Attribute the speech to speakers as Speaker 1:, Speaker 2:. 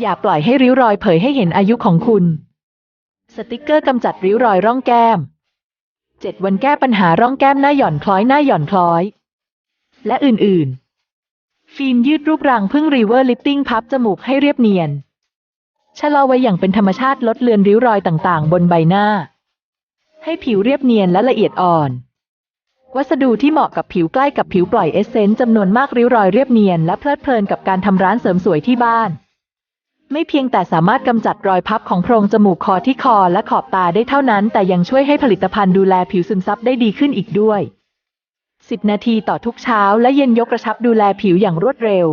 Speaker 1: อย่าปล่อยให้ริ้วรอยเผยให้เห็นอายุของคุณ สติกเกอร์กำจัดริ้วรอยร่องแก้ม 7 วันแก้ปัญหาร่องแก้มหน้าหย่อนคล้อยหน้าหย่อนคล้อย และอื่นๆ ฟิล์มยืดรูปรังพึ่งรีเวอร์ลิฟติ้งพับจมูกให้เรียบเนียน ชะลอไว้อย่างเป็นธรรมชาติลดเลือนริ้วรอยต่างๆ บนใบหน้า ให้ผิวเรียบเนียนและละเอียดอ่อน วัสดุที่เหมาะกับผิวใกล้กับผิวปล่อยเอสเซนต์จำนวนมากริ้วรอยเรียบเนียนและเพลิดเพลินกับการทำร้านเสริมสวยที่บ้าน ไม่เพียงแต่สามารถกำจัดรอยพับของโพรงจมูกคอที่คอและขอบตาได้เท่านั้น แต่ยังช่วยให้ผลิตภัณฑ์ดูแลผิวซึมซับได้ดีขึ้นอีกด้วย 10 นาทีต่อทุกเช้าและเย็นยกกระชับดูแลผิวอย่างรวดเร็ว